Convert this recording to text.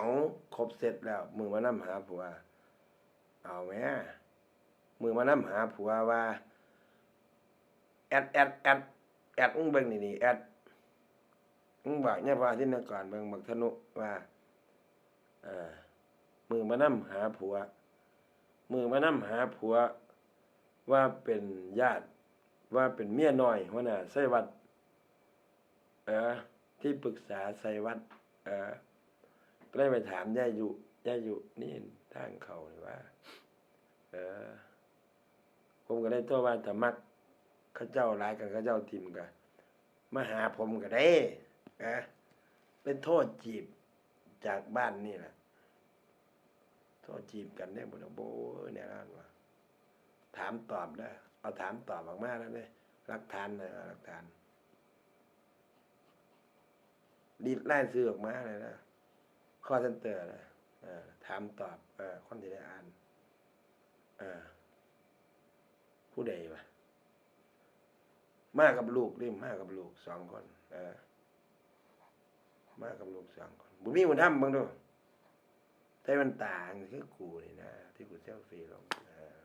เอาครบเสร็จแล้วมือมานํหาผัว เอาแหม่มือมานํหาผัวว่าแอดแอดแอดแอดอุ้งเบิ่งนี่นี่แอดอุ้งบอกเนี่ยพอที่นก่อนเบิ่งบักธนุว่าเอ่อมือมานํหาผัว มือมานํหาผัว ว่าเป็นญาติ ว่าเป็นเมียน้อยหัวหน้าไสวัดเออที่ปรึกษาไสวัดเออ ก็เลยไปถามย่าอยู่ย่าอยู่นี่ทางเขานี่ว่า เออ ผมก็ได้โทษว่าถ้ามักเขาเจ้าหลายกันเขาเจ้าทิมกันมาหาผมก็ได้นะเป็นโทษจีบจากบ้านนี่แหละโทษจีบกันเนี่ยบุญโบเนี่ยนั่นว่าถามตอบได้เอาถามตอบออกมาแล้วเนี่ยหลักฐานนะหลักฐานดีดไล่ซื้อออกมาเลยนะ คอเซนเตอร์นะถามตอบอคนที่ได้อ่านผู้ใดวะมากับลูกริมากับลูกสองคนมากับลูกสองคนบุมีมันทำบ้างดูใช้มันต่างคือกูนี่นะ ที่กูเซลฟี่ลงเออ